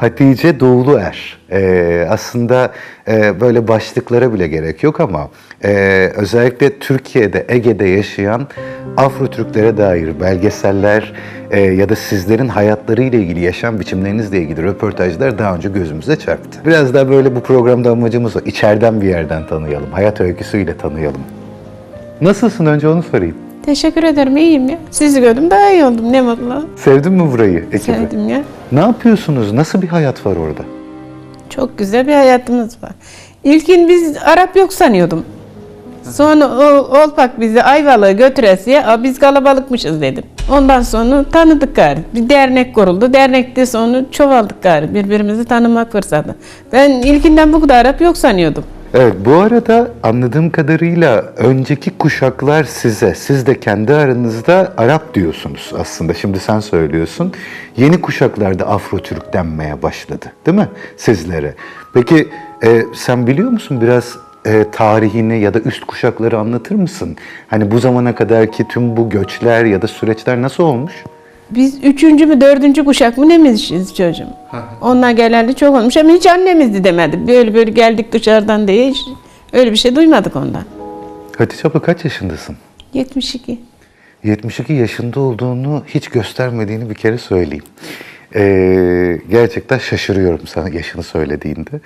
Hatice Doğuluer. Ee, aslında e, böyle başlıklara bile gerek yok ama e, özellikle Türkiye'de, Ege'de yaşayan Afro-Türklere dair belgeseller e, ya da sizlerin hayatlarıyla ilgili, yaşam biçimlerinizle ilgili röportajlar daha önce gözümüze çarptı. Biraz daha böyle bu programda amacımız o. İçeriden bir yerden tanıyalım, hayat öyküsüyle tanıyalım. Nasılsın önce onu sorayım. Teşekkür ederim iyiyim ya. Sizi gördüm daha iyi oldum ne mutlu. Sevdin mi burayı, ekibi? Sevdim ya. Ne yapıyorsunuz? Nasıl bir hayat var orada? Çok güzel bir hayatımız var. İlkin biz Arap yok sanıyordum. Sonra o, Olpak bizi Ayvalık'a götüresiye "Aa, biz kalabalıkmışız dedim. Ondan sonra tanıdık gari. Bir dernek kuruldu. Dernekte sonra çoğaldık gari. Birbirimizi tanımak fırsatı. Ben ilkinden bu kadar Arap yok sanıyordum. Evet, bu arada anladığım kadarıyla önceki kuşaklar size, siz de kendi aranızda Arap diyorsunuz aslında. Şimdi sen söylüyorsun. Yeni kuşaklarda Afro-Türk denmeye başladı, değil mi sizlere? Peki e, sen biliyor musun biraz e, tarihini ya da üst kuşakları anlatır mısın? Hani bu zamana kadarki tüm bu göçler ya da süreçler nasıl olmuş? Biz üçüncü mü dördüncü kuşak mı nemişiz çocuğum. Onlar geleli çok olmuş ama hiç annemizdi demedi. Böyle böyle geldik dışarıdan diye hiç öyle bir şey duymadık ondan. Hatice abla kaç yaşındasın? 72. 72 yaşında olduğunu hiç göstermediğini bir kere söyleyeyim. Ee, gerçekten şaşırıyorum sana yaşını söylediğinde.